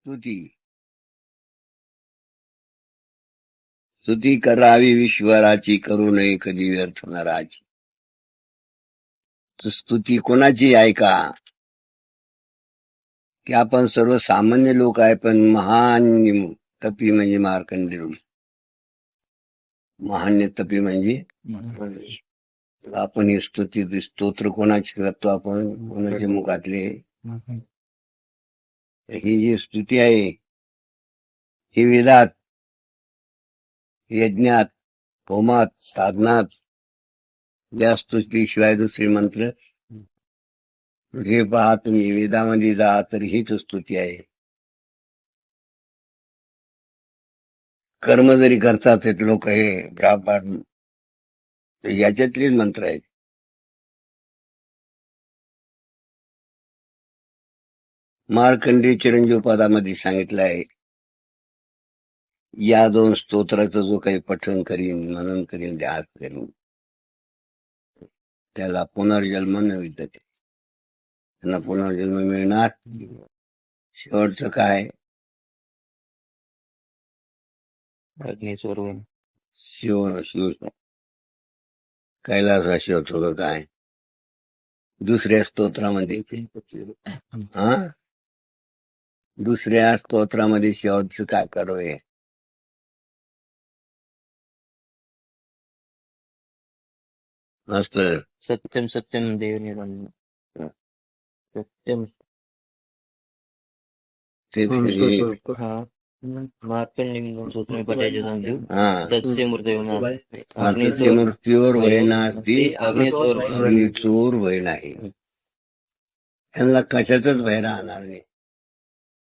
स्तुती. स्तुती करावी विश्वराची करू नये कधी व्यर्थ नराची स्तुती कोणाची ऐका की? आपण सर्व सामान्य लोक आहे पण महान तपी म्हणजे मार्कंड महान्य तपी म्हणजे आपण ही स्तुती स्तोत्र कोणाची करतो आपण? कोणाच्या मुखातले? ही जी स्तुती आहे ही वेदात यज्ञात होमात साधनात या स्तुतीशिवाय दुसरे मंत्र हे पहा तुम्ही वेदामध्ये जा तर हीच स्तुती आहे कर्म जरी करतात लोक हे ब्राह्मण याच्यातलेच मंत्र आहेत मार्कंडी चिरंजीव पदामध्ये सांगितलं आहे या दोन स्तोत्राचं जो काही पठण करीन मनन करीन ध्यास करीन. त्याला पुनर्जन्म न विद्यते त्यांना पुनर्जन्म मिळणार. शेवटचं काय? शिव शिव कैलासवासी होतो का काय? दुसऱ्या स्तोत्रामध्ये. हा? दुसऱ्या स्तोत्रामध्ये शेवटचं काय करावे असत सत्यम सत्यम देव निर्माण सत्यम. ते हा मृत्यूवर वय नास्ती. अग्निचोर. वय नाही. त्यांना कशाच भय राहणार नाही.